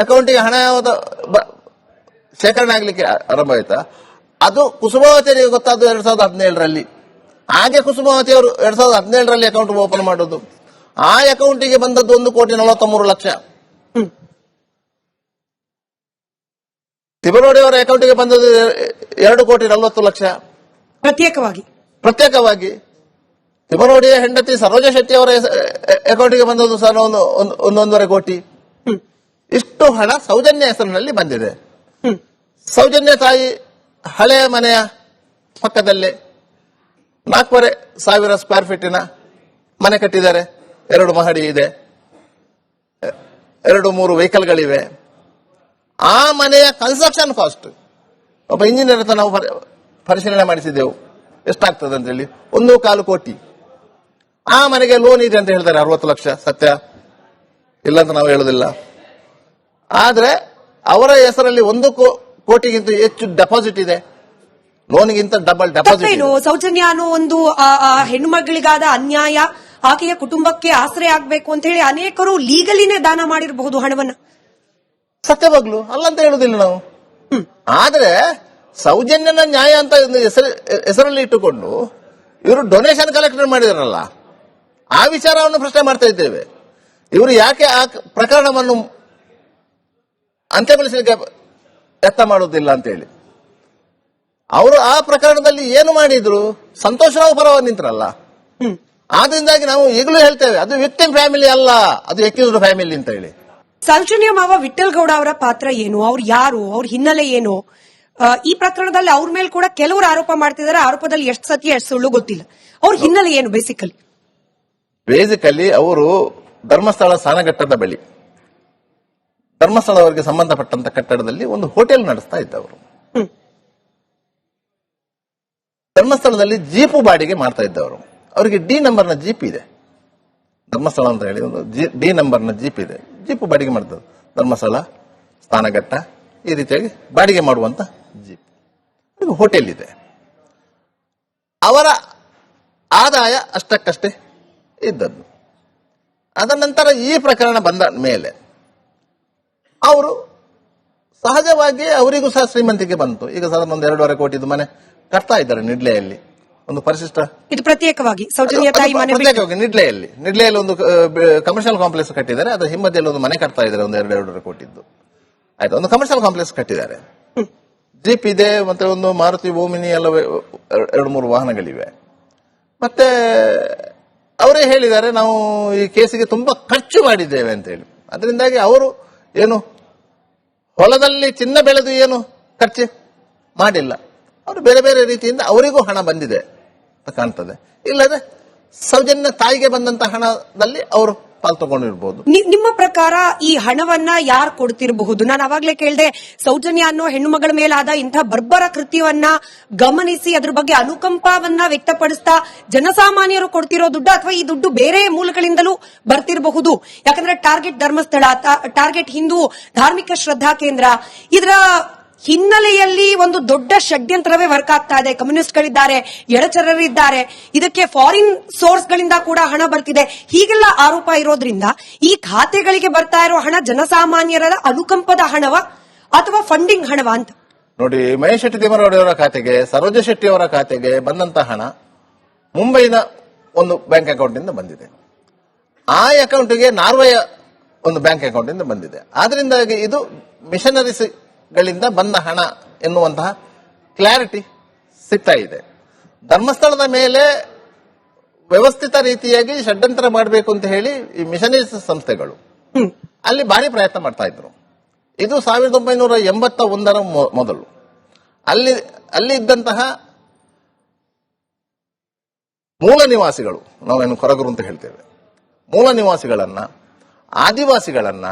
ಅಕೌಂಟಿಗೆ ಹಣ ಯಾವುದು ಶೇಖರಣೆ ಆಗ್ಲಿಕ್ಕೆ ಆರಂಭ ಆಯ್ತಾ? ಅದು ಕುಸುಮಾವತಿಯವರಿಗೆ ಗೊತ್ತಾದ್ದು ಎರಡ್ ಸಾವಿರದ ಹದಿನೇಳರಲ್ಲಿ. ಹಾಗೆ ಕುಸುಮಾವತಿ ಅವರು ಎರಡ್ ಸಾವಿರದ ಹದಿನೇಳರಲ್ಲಿ ಅಕೌಂಟ್ ಓಪನ್ ಮಾಡೋದು. ಆ ಅಕೌಂಟಿಗೆ ಬಂದದ್ದು ಒಂದು ಕೋಟಿ ನಲವತ್ತಮೂರು ಲಕ್ಷ. ಹ್ಮ್. ತಿಬರೋಡಿ ಅವರ ಅಕೌಂಟಿಗೆ ಬಂದದ್ದು ಎರಡು ಕೋಟಿ ನಲವತ್ತು ಲಕ್ಷ. ಪ್ರತ್ಯೇಕವಾಗಿ. ಪ್ರತ್ಯೇಕವಾಗಿ. ತಿಬರೋಡಿಯ ಹೆಂಡತಿ ಸರೋಜ ಶೆಟ್ಟಿ ಅವರ ಅಕೌಂಟಿಗೆ ಬಂದದ್ದು ಸಹ ಒಂದು ಒಂದು- ಒಂದೊಂದೂವರೆ ಕೋಟಿ. ಇಷ್ಟು ಹಣ ಸೌಜನ್ಯ ಹೆಸರಿನಲ್ಲಿ ಬಂದಿದೆ. ಸೌಜನ್ಯ ತಾಯಿ ಹಳೆಯ ಮನೆಯ ಪಕ್ಕದಲ್ಲಿ ನಾಲ್ಕೂವರೆ ಸಾವಿರ ಸ್ಕ್ವೇರ್ ಫೀಟಿನ ಮನೆ ಕಟ್ಟಿದ್ದಾರೆ. ಎರಡು ಮಹಡಿ ಇದೆ. ಎರಡು ಮೂರು ವೆಹಿಕಲ್ಗಳಿವೆ. ಆ ಮನೆಯ ಕನ್ಸ್ಟ್ರಕ್ಷನ್ ಕಾಸ್ಟ್ ಒಬ್ಬ ಇಂಜಿನಿಯರ್ ಹತ್ರ ನಾವು ಪರಿ- ಪರಿಶೀಲನೆ ಮಾಡಿಸಿದ್ದೆವು. ಎಷ್ಟಾಗ್ತದೆ ಅಂತ ಹೇಳಿ. ಒಂದು ಕಾಲು ಕೋಟಿ. ಆ ಮನೆಗೆ ಲೋನ್ ಇದೆ ಅಂತ ಹೇಳ್ತಾರೆ. ಅರವತ್ತು ಲಕ್ಷ. ಸತ್ಯ? ಇಲ್ಲ ಅಂತ ನಾವು ಹೇಳುದಿಲ್ಲ. ಆದ್ರೆ ಅವರ ಹೆಸರಲ್ಲಿ ಒಂದು ಕೋಟಿಗಿಂತ ಹೆಚ್ಚು ಡೆಪಾಸಿಟ್ ಇದೆ. ಲೋನ್ಗಿಂತ ಡಬಲ್ ಡೆಪಾಸಿಟ್ ಸೌಜನ್ಯ ಅನ್ನೋ ಒಂದು ಹೆಣ್ಣು ಮಕ್ಕಳಿಗಾದ ಅನ್ಯಾಯ ಆಕೆಯ ಕುಟುಂಬಕ್ಕೆ ಆಶ್ರಯ ಆಗ್ಬೇಕು ಅಂತ ಹೇಳಿ ಅನೇಕರು ಲೀಗಲಿನೇ ದಾನ ಮಾಡಿರಬಹುದು ಹಣವನ್ನ. ಸತ್ಯವಾಗ್ಲು ಅಲ್ಲ ಅಂತ ಹೇಳುದಿಲ್ಲ ನಾವು. ಆದ್ರೆ ಸೌಜನ್ಯನ ನ್ಯಾಯ ಅಂತ ಹೆಸರಲ್ಲಿ ಇಟ್ಟುಕೊಂಡು ಇವರು ಡೊನೇಷನ್ ಕಲೆಕ್ಟರ್ ಮಾಡಿದಾರಲ್ಲ ಆ ವಿಚಾರವನ್ನು ಪ್ರಶ್ನೆ ಮಾಡ್ತಾ ಇದ್ದೇವೆ. ಇವರು ಯಾಕೆ ಆ ಪ್ರಕರಣವನ್ನು ಅಂತ್ಯಗೊಳಿಸಲಿಕ್ಕೆ ಯತ್ನ ಮಾಡುವುದಿಲ್ಲ ಅಂತ ಹೇಳಿ ಅವರು ಆ ಪ್ರಕರಣದಲ್ಲಿ ಏನು ಮಾಡಿದ್ರು? ಸಂತೋಷರಾವ್ ಪರವಾಗಿ ನಿಂತರಲ್ಲ. ಆದ್ರಿಂದಾಗಿ ನಾವು ಈಗಲೂ ಹೇಳ್ತೇವೆ ಅದು ವಿಕ್ಟಿಮ್ ಫ್ಯಾಮಿಲಿ ಅಲ್ಲ ಅದು ಎಕ್ಯೂಸ್ಡ್ ಫ್ಯಾಮಿಲಿ ಅಂತ ಹೇಳಿ. ಸೌಜನ್ಯ ಮಾವ ವಿಠಲ್ ಗೌಡ ಅವರ ಪಾತ್ರ ಏನು? ಅವ್ರು ಯಾರು? ಅವ್ರ ಹಿನ್ನೆಲೆ ಏನು? ಈ ಪ್ರಕರಣದಲ್ಲಿ ಅವ್ರ ಮೇಲೆ ಕೂಡ ಕೆಲವರು ಆರೋಪ ಮಾಡ್ತಿದ್ದಾರೆ. ಆರೋಪದಲ್ಲಿ ಎಷ್ಟು ಸತ್ಯ ಎಷ್ಟು ಸುಳ್ಳು ಗೊತ್ತಿಲ್ಲ. ಅವ್ರ ಹಿನ್ನೆಲೆ ಏನು ಬೇಸಿಕಲಿ ಬೇಸಿಕಲಿ ಅವರು ಧರ್ಮಸ್ಥಳ ಸ್ನಾನಘಟ್ಟದ ಬಳಿ. ಧರ್ಮಸ್ಥಳವರಿಗೆ ಸಂಬಂಧಪಟ್ಟಂತ ಕಟ್ಟಡದಲ್ಲಿ ಒಂದು ಹೋಟೆಲ್ ನಡೆಸ್ತಾ ಇದ್ದವರು. ಧರ್ಮಸ್ಥಳದಲ್ಲಿ ಜೀಪು ಬಾಡಿಗೆ ಮಾಡ್ತಾ ಇದ್ದವರು. ಅವರಿಗೆ ಡಿ ನಂಬರ್ನ ಜೀಪ್ ಇದೆ. ಧರ್ಮಸ್ಥಳ ಅಂತ ಹೇಳಿ ಒಂದು ಜಿ- ಡಿ ನಂಬರ್ನ ಜೀಪ್ ಇದೆ. ಜೀಪು ಬಾಡಿಗೆ ಮಾಡ್ತದೆ. ಧರ್ಮಸ್ಥಳ ಸ್ಥಾನಘಟ್ಟ ಈ ರೀತಿಯಾಗಿ ಬಾಡಿಗೆ ಮಾಡುವಂತ ಜೀಪ್. ಹೋಟೆಲ್ ಇದೆ. ಅವರ ಆದಾಯ ಅಷ್ಟಕ್ಕಷ್ಟೇ ಇದ್ದದ್ದು. ಅದರ ನಂತರ ಈ ಪ್ರಕರಣ ಬಂದ ಮೇಲೆ ಅವರು ಸಹಜವಾಗಿ ಅವರಿಗೂ ಸಹ ಶ್ರೀಮಂತಿಕೆ ಬಂತು. ಈಗ ಸಾಧಾರಣ ಒಂದು ಎರಡೂವರೆ ಕೋಟಿದು ಮನೆ ಕಟ್ತಾ ಇದ್ದಾರೆ ನಿಡ್ಲೆಯಲ್ಲಿ. ಒಂದು ಪರಿಶಿಷ್ಟ. ಇದು ಪ್ರತ್ಯೇಕವಾಗಿ ಸೌಜನ್ಯ ತಾಯಿ ಮನೆ ಬಿಟ್ಟು- ಪ್ರತ್ಯೇಕವಾಗಿ ನಿಡ್ಲೆಯಲ್ಲಿ. ನಿಡ್ಲೆಯಲ್ಲಿ ಒಂದು ಕಮರ್ಷಿಯಲ್ ಕಾಂಪ್ಲೆಕ್ಸ್ ಕಟ್ಟಿದ್ದಾರೆ. ಅದರ ಹಿಂಬದಿಯಲ್ಲಿ ಒಂದು ಮನೆ ಕಟ್ತಾ ಇದ್ದಾರೆ ಒಂದು ಎರಡು ಎರಡೂವರೆ ಕೋಟಿದ್ದು. ಆಯ್ತು ಒಂದು ಕಮರ್ಷಿಯಲ್ ಕಾಂಪ್ಲೆಕ್ಸ್ ಕಟ್ಟಿದ್ದಾರೆ. ಜೀಪ್ ಇದೆ ಮತ್ತೆ ಒಂದು ಮಾರುತಿ ಓಮಿನಿ ಎಲ್ಲ ವೆ- ಎರಡು ಮೂರು ವಾಹನಗಳಿವೆ. ಮತ್ತೆ ಅವರೇ ಹೇಳಿದ್ದಾರೆ ನಾವು ಈ ಕೇಸಿಗೆ ತುಂಬಾ ಖರ್ಚು ಮಾಡಿದ್ದೇವೆ ಅಂತ ಹೇಳಿ ಅದರಿಂದಾಗಿ ಅವರು ಏನು? ಹೊಲದಲ್ಲಿ ಚಿನ್ನ ಬೆಳೆದು ಏನು ಖರ್ಚು ಮಾಡಿಲ್ಲ. ಅವರು ಬೇರೆ ಬೇರೆ ರೀತಿಯಿಂದ ಅವರಿಗೂ ಹಣ ಬಂದಿದೆ ಅಂತ ಕಾಣ್ತದೆ. ಇಲ್ಲದೆ ಸೌಜನ್ಯ ತಾಯಿಗೆ ಬಂದಂತ ಹಣದಲ್ಲಿ ಅವರು ಪಾಲ್ ತಗೊಂಡಿರ್ಬೋದು. ನಿಮ್ಮ ಪ್ರಕಾರ ಈ ಹಣವನ್ನ ಯಾರು ಕೊಡ್ತಿರಬಹುದು? ನಾನು ಅವಾಗ್ಲೇ ಕೇಳಿದೆ, ಸೌಜನ್ಯ ಅನ್ನೋ ಹೆಣ್ಣು ಮಗಳ ಮೇಲಾದ ಇಂಥ ಬರ್ಬರ ಕೃತ್ಯವನ್ನ ಗಮನಿಸಿ ಅದ್ರ ಬಗ್ಗೆ ಅನುಕಂಪವನ್ನ ವ್ಯಕ್ತಪಡಿಸ್ತಾ ಜನಸಾಮಾನ್ಯರು ಕೊಡ್ತಿರೋ ದುಡ್ಡು ಅಥವಾ ಈ ದುಡ್ಡು ಬೇರೆ ಮೂಲಗಳಿಂದಲೂ ಬರ್ತಿರಬಹುದು. ಯಾಕಂದ್ರೆ ಟಾರ್ಗೆಟ್ ಧರ್ಮಸ್ಥಳ ಟಾರ್ಗೆಟ್ ಹಿಂದೂ ಧಾರ್ಮಿಕ ಶ್ರದ್ಧಾ ಕೇಂದ್ರ, ಇದರ ಹಿನ್ನೆಲೆಯಲ್ಲಿ ಒಂದು ದೊಡ್ಡ ಷಡ್ಯಂತ್ರವೇ ವರ್ಕ್ ಆಗ್ತಾ ಇದೆ. ಕಮ್ಯುನಿಸ್ಟ್ಗಳಿದ್ದಾರೆ, ಎಡಚರರಿದ್ದಾರೆ. ಇದಕ್ಕೆ ಫಾರಿನ್ ಸೋರ್ಸ್ ಗಳಿಂದ ಕೂಡ ಹಣ ಬರ್ತಿದೆ. ಹೀಗೆಲ್ಲ ಆರೋಪ ಇರೋದ್ರಿಂದ ಈ ಖಾತೆಗಳಿಗೆ ಬರ್ತಾ ಇರೋ ಹಣ ಜನಸಾಮಾನ್ಯರ ಅನುಕಂಪದ ಹಣವ ಅಥವಾ ಫಂಡಿಂಗ್ ಹಣವ ಅಂತ? ನೋಡಿ, ಮಹೇಶ್ ಶೆಟ್ಟಿ ಅವರ ಖಾತೆಗೆ, ಸರೋಜ ಶೆಟ್ಟಿ ಅವರ ಖಾತೆಗೆ ಬಂದಂತ ಹಣ ಮುಂಬೈನ ಒಂದು ಬ್ಯಾಂಕ್ ಅಕೌಂಟ್ ಇಂದ ಬಂದಿದೆ. ಆ ಅಕೌಂಟ್ಗೆ ನಾರ್ವೆಯ ಒಂದು ಬ್ಯಾಂಕ್ ಅಕೌಂಟ್ ಇಂದ ಬಂದಿದೆ. ಆದ್ರಿಂದಾಗಿ ಇದು ಮಿಷನರೀಸ್ ಗಳಿಂದ ಬಂದ ಹಣ ಎನ್ನುವಂತಹ ಕ್ಲಾರಿಟಿ ಸಿಗ್ತಾ ಇದೆ. ಧರ್ಮಸ್ಥಳದ ಮೇಲೆ ವ್ಯವಸ್ಥಿತ ರೀತಿಯಾಗಿ ಷಡ್ಯಂತ್ರ ಮಾಡಬೇಕು ಅಂತ ಹೇಳಿ ಈ ಮಿಷನರೀಸ್ ಸಂಸ್ಥೆಗಳು ಅಲ್ಲಿ ಭಾರಿ ಪ್ರಯತ್ನ ಮಾಡ್ತಾ ಇದ್ರು. ಇದು ಸಾವಿರದ ಒಂಬೈನೂರ ಎಂಬತ್ತ ಒಂದರ ಮೊದಲು. ಅಲ್ಲಿ ಅಲ್ಲಿ ಇದ್ದಂತಹ ಮೂಲ ನಿವಾಸಿಗಳು ನಾವೇನು ಕೊರಗರು ಅಂತ ಹೇಳ್ತೇವೆ. ಮೂಲ ನಿವಾಸಿಗಳನ್ನ ಆದಿವಾಸಿಗಳನ್ನ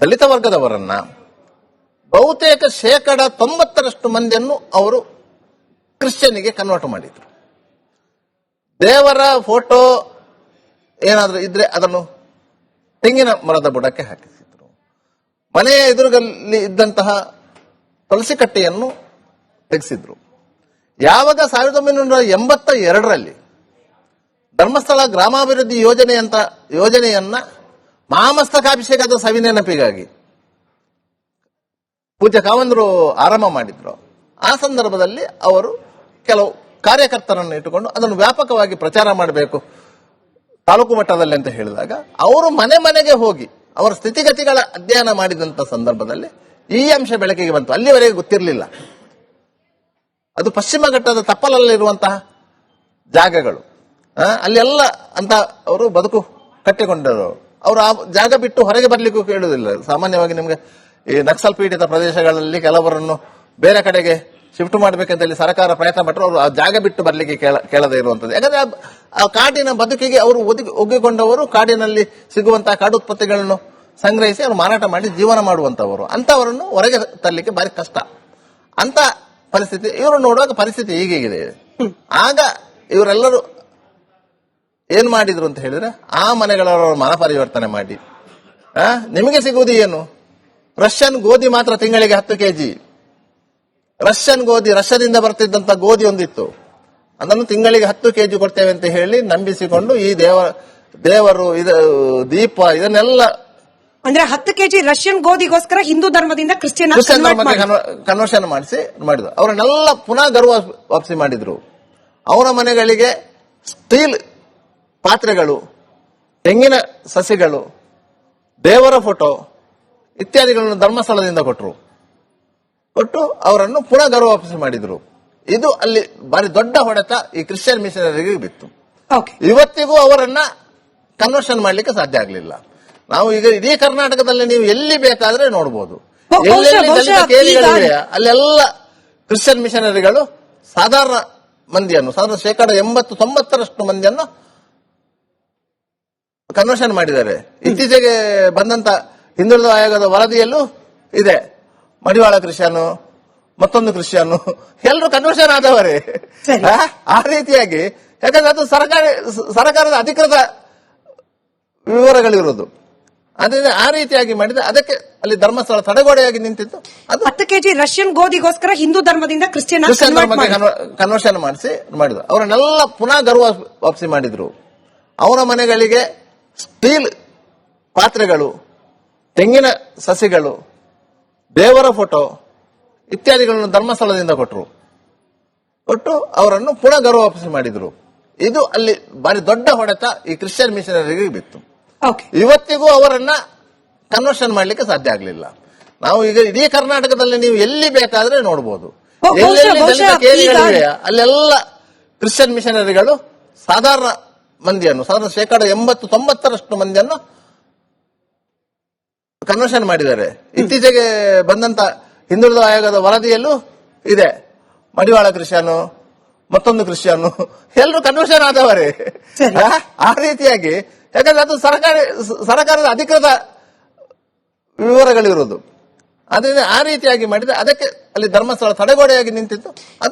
ದಲಿತ ವರ್ಗದವರನ್ನ ಬಹುತೇಕ ಶೇಕಡ ತೊಂಬತ್ತರಷ್ಟು ಮಂದಿಯನ್ನು ಅವರು ಕ್ರಿಶ್ಚಿಯನ್ಗೆ ಕನ್ವರ್ಟ್ ಮಾಡಿದ್ರು. ದೇವರ ಫೋಟೋ ಏನಾದರೂ ಇದ್ರೆ ಅದನ್ನು ತೆಂಗಿನ ಮರದ ಬುಡಕ್ಕೆ ಹಾಕಿಸಿದ್ರು. ಮನೆಯ ಎದುರುಗಲ್ಲಿ ಇದ್ದಂತಹ ತುಳಸಿ ಕಟ್ಟೆಯನ್ನು ತೆಗೆಸಿದ್ರು. ಯಾವಾಗ ಸಾವಿರದ ಒಂಬೈನೂರ ಎಂಬತ್ತ ಎರಡರಲ್ಲಿ ಧರ್ಮಸ್ಥಳ ಗ್ರಾಮಾಭಿವೃದ್ಧಿ ಯೋಜನೆ ಅಂತ ಯೋಜನೆಯನ್ನ ಮಹಾಮಸ್ತಕಾಭಿಷೇಕದ ಸವಿನೆನಪಿಗಾಗಿ ಪೂಜ್ಯ ಕಾವಂದರು ಆರಂಭ ಮಾಡಿದ್ರು. ಆ ಸಂದರ್ಭದಲ್ಲಿ ಅವರು ಕೆಲವು ಕಾರ್ಯಕರ್ತರನ್ನು ಇಟ್ಟುಕೊಂಡು ಅದನ್ನು ವ್ಯಾಪಕವಾಗಿ ಪ್ರಚಾರ ಮಾಡಬೇಕು. ತಾಲೂಕು ಮಟ್ಟದಲ್ಲಿ ಅಂತ ಹೇಳಿದಾಗ ಅವರು ಮನೆ ಮನೆಗೆ ಹೋಗಿ ಅವರ ಸ್ಥಿತಿಗತಿಗಳ ಅಧ್ಯಯನ ಮಾಡಿದಂಥ ಸಂದರ್ಭದಲ್ಲಿ ಈ ಅಂಶ ಬೆಳಕಿಗೆ ಬಂತು. ಅಲ್ಲಿವರೆಗೆ ಗೊತ್ತಿರಲಿಲ್ಲ. ಅದು ಪಶ್ಚಿಮ ಘಟ್ಟದ ತಪ್ಪಲಲ್ಲಿರುವಂತಹ ಜಾಗಗಳು. ಅಲ್ಲೆಲ್ಲ ಅಂತ ಅವರು ಬದುಕು ಕಟ್ಟಿಕೊಂಡರು. ಅವರು ಆ ಜಾಗ ಬಿಟ್ಟು ಹೊರಗೆ ಬರ್ಲಿಕ್ಕೂ ಕೇಳುವುದಿಲ್ಲ. ಸಾಮಾನ್ಯವಾಗಿ ನಿಮ್ಗೆ ಈ ನಕ್ಸಲ್ ಪೀಡಿತ ಪ್ರದೇಶಗಳಲ್ಲಿ ಕೆಲವರನ್ನು ಬೇರೆ ಕಡೆಗೆ ಶಿಫ್ಟ್ ಮಾಡಬೇಕಂತ ಹೇಳಿ ಸರ್ಕಾರ ಪ್ರಯತ್ನ ಪಟ್ಟರು, ಅವರು ಆ ಜಾಗ ಬಿಟ್ಟು ಬರಲಿಕ್ಕೆ ಕೇಳ, ಕೇಳದೇ ಇರುವಂತದ್ದು. ಯಾಕಂದ್ರೆ ಆ- ಕಾಡಿನ ಬದುಕಿಗೆ ಅವರು ಒದಗಿ ಒಗ್ಗಿಕೊಂಡವರು ಕಾಡಿನಲ್ಲಿ ಸಿಗುವಂತಹ ಕಾಡು ಉತ್ಪತ್ತಿಗಳನ್ನು ಸಂಗ್ರಹಿಸಿ ಅವರು ಮಾರಾಟ ಮಾಡಿ ಜೀವನ ಮಾಡುವಂತವರು. ಅಂತವರನ್ನು ಹೊರಗೆ ತರಲಿಕ್ಕೆ ಬಾರಿ ಕಷ್ಟ. ಅಂತ ಪರಿಸ್ಥಿತಿ, ಇವರು ನೋಡುವಾಗ ಪರಿಸ್ಥಿತಿ ಹೀಗಿದೆ ಆಗ ಇವರೆಲ್ಲರೂ ಏನ್ ಮಾಡಿದ್ರು ಅಂತ ಹೇಳಿದ್ರೆ, ಆ ಮನೆಗಳವರ ಮನ ಪರಿವರ್ತನೆ ಮಾಡಿ ನಿಮಗೆ ಸಿಗುವುದು ಏನು? ರಷ್ಯನ್ ಗೋಧಿ ಮಾತ್ರ ತಿಂಗಳಿಗೆ ಹತ್ತು ಕೆಜಿ ರಷ್ಯನ್ ಗೋಧಿ ರಷ್ಯಾದಿಂದ ಬರ್ತಿದ್ದಂತ ಗೋಧಿ ಒಂದಿತ್ತು. ಅದನ್ನು ತಿಂಗಳಿಗೆ ಹತ್ತು ಕೆಜಿ ಕೊಡ್ತೇವೆ ಅಂತ ಹೇಳಿ ನಂಬಿಸಿಕೊಂಡು ಈ ದೇವರ ದೇವರು ಇದು ದೀಪ ಇದನ್ನೆಲ್ಲ ಅಂದ್ರೆ ಹತ್ತು ಕೆಜಿ ರಷ್ಯನ್ ಗೋಧಿಗೋಸ್ಕರ ಹಿಂದೂ ಧರ್ಮದಿಂದ ಕ್ರಿಶ್ಚಿಯನ್ ಕ್ರಿಶ್ಚಿಯನ್ ಧರ್ಮಕ್ಕೆ ಕನ್ವರ್ಷನ್ ಮಾಡಿಸಿ ಮಾಡಿದ್ರು. ಅವರನ್ನೆಲ್ಲ ಪುನಃ ಗರ್ವ ವಾಪಸಿ ಮಾಡಿದ್ರು. ಅವರ ಮನೆಗಳಿಗೆ ಸ್ಟೀಲ್ ಪಾತ್ರೆಗಳು ತೆಂಗಿನ ಸಸಿಗಳು ದೇವರ ಫೋಟೋ ಇತ್ಯಾದಿಗಳನ್ನು ಧರ್ಮಸ್ಥಳದಿಂದ ಕೊಟ್ಟರು ಕೊಟ್ಟು ಅವರನ್ನು ಪುನಃ ಗೌರವ ವಾಪಸ್ ಮಾಡಿದ್ರು. ಇದು ಅಲ್ಲಿ ಬಾರಿ ದೊಡ್ಡ ಹೊಡೆತ ಈ ಕ್ರಿಶ್ಚಿಯನ್ ಮಿಷನರಿಗೆ ಬಿತ್ತು. ಇವತ್ತಿಗೂ ಅವರನ್ನ ಕನ್ವರ್ಷನ್ ಮಾಡ್ಲಿಕ್ಕೆ ಸಾಧ್ಯ ಆಗಲಿಲ್ಲ. ನಾವು ಈಗ ಇಡೀ ಕರ್ನಾಟಕದಲ್ಲಿ ನೀವು ಎಲ್ಲಿ ಬೇಕಾದ್ರೆ ನೋಡಬಹುದು ಅಲ್ಲೆಲ್ಲ ಕ್ರಿಶ್ಚಿಯನ್ ಮಿಷನರಿಗಳು ಸಾಧಾರಣ ಮಂದಿಯನ್ನು ಸಾಧಾರಣ ಶೇಕಡ ಎಂಬತ್ತು ತೊಂಬತ್ತರಷ್ಟು ಮಂದಿಯನ್ನು ಕನ್ವರ್ಷನ್ ಮಾಡಿದ್ದಾರೆ. ಇತ್ತೀಚೆಗೆ ಬಂದಂತ ಹಿಂದುಳಿದ ಆಯೋಗದ ವರದಿಯಲ್ಲೂ ಇದೆ. ಮಡಿವಾಳ ಕ್ರಿಶ್ಚಿಯನ್ ಮತ್ತೊಂದು ಕ್ರಿಶ್ಚಿಯನ್ ಎಲ್ಲರೂ ಕನ್ವರ್ಷನ್ ಆದವರೇ. ಆ? ರೀತಿಯಾಗಿ. ಯಾಕಂದ್ರೆ ಅದು ಸರ್ಕಾರಿ ಸರ್ಕಾರದ ಅಧಿಕೃತ ವಿವರಗಳಿರುವುದು. ಅದರಿಂದ ಆ ರೀತಿಯಾಗಿ ಮಾಡಿದ್ರೆ ಅದಕ್ಕೆ ಅಲ್ಲಿ ಧರ್ಮಸ್ಥಳ ತಡೆಗೋಡೆಯಾಗಿ ನಿಂತಿತ್ತು. ಅದು ಹತ್ತು ಕೆಜಿ ರಷ್ಯನ್ ಗೋಧಿಗೋಸ್ಕರ ಹಿಂದೂ ಧರ್ಮದಿಂದ ಕ್ರಿಶ್ಚಿಯನ್ ಕನ್ವರ್ಷನ್ ಮಾಡಿಸಿ ಮಾಡಿದ್ರು. ಅವರನ್ನೆಲ್ಲ ಪುನಃ ಗರ್ವ ವಾಪಸಿ ಮಾಡಿದ್ರು. ಅವರ ಮನೆಗಳಿಗೆ ಸ್ಟೀಲ್ ಪಾತ್ರೆಗಳು ತೆಂಗಿನ ಸಸಿಗಳು ದೇವರ ಫೋಟೋ ಇತ್ಯಾದಿಗಳನ್ನು ಧರ್ಮಸ್ಥಳದಿಂದ ಕೊಟ್ಟರು ಕೊಟ್ಟು ಅವರನ್ನು ಪುನಃ ಗೌರವ ಮಾಡಿದರು. ಮಾಡಿದ್ರು ಇದು ಅಲ್ಲಿ ಬಾರಿ ದೊಡ್ಡ ಹೊಡೆತ ಈ ಕ್ರಿಶ್ಚಿಯನ್ ಮಿಷನರಿಗೆ ಬಿತ್ತು. ಇವತ್ತಿಗೂ ಅವರನ್ನ ಕನ್ವರ್ಷನ್ ಮಾಡ್ಲಿಕ್ಕೆ ಸಾಧ್ಯ ಆಗಲಿಲ್ಲ. ನಾವು ಈಗ ಇಡೀ ಕರ್ನಾಟಕದಲ್ಲಿ ನೀವು ಎಲ್ಲಿ ಬೇಕಾದ್ರೆ ನೋಡಬಹುದು ಅಲ್ಲೆಲ್ಲ ಕ್ರಿಶ್ಚಿಯನ್ ಮಿಷನರಿಗಳು ಸಾಧಾರಣ ಮಂದಿಯನ್ನು ಸಾಧಾರಣ ಶೇಕಡ ಎಂಬತ್ತು ತೊಂಬತ್ತರಷ್ಟು ಮಂದಿಯನ್ನು ಕನ್ವರ್ಷನ್ ಮಾಡಿದ್ದಾರೆ. ಇತ್ತೀಚೆಗೆ ಬಂದಂತ ಹಿಂದುಳಿದ ಆಯೋಗದ ವರದಿಯಲ್ಲೂ ಇದೆ. ಮಡಿವಾಳ ಕ್ರಿಶಿಯನ್ನು ಮತ್ತೊಂದು ಕ್ರಿಶ್ಚಿಯನ್ ಎಲ್ಲರೂ ಕನ್ವರ್ಷನ್ ಆದವರೇ. ಆ? ರೀತಿಯಾಗಿ. ಯಾಕಂದ್ರೆ ಅದು ಸರ್ಕಾರಿ ಸರ್ಕಾರದ ಅಧಿಕೃತ ವಿವರಗಳಿರುವುದು. ಅದರಿಂದ ಆ ರೀತಿಯಾಗಿ ಮಾಡಿದ್ರೆ ಅದಕ್ಕೆ ಅಲ್ಲಿ ಧರ್ಮಸ್ಥಳ ತಡೆಗೋಡೆಯಾಗಿ ನಿಂತಿತ್ತು. ಅದು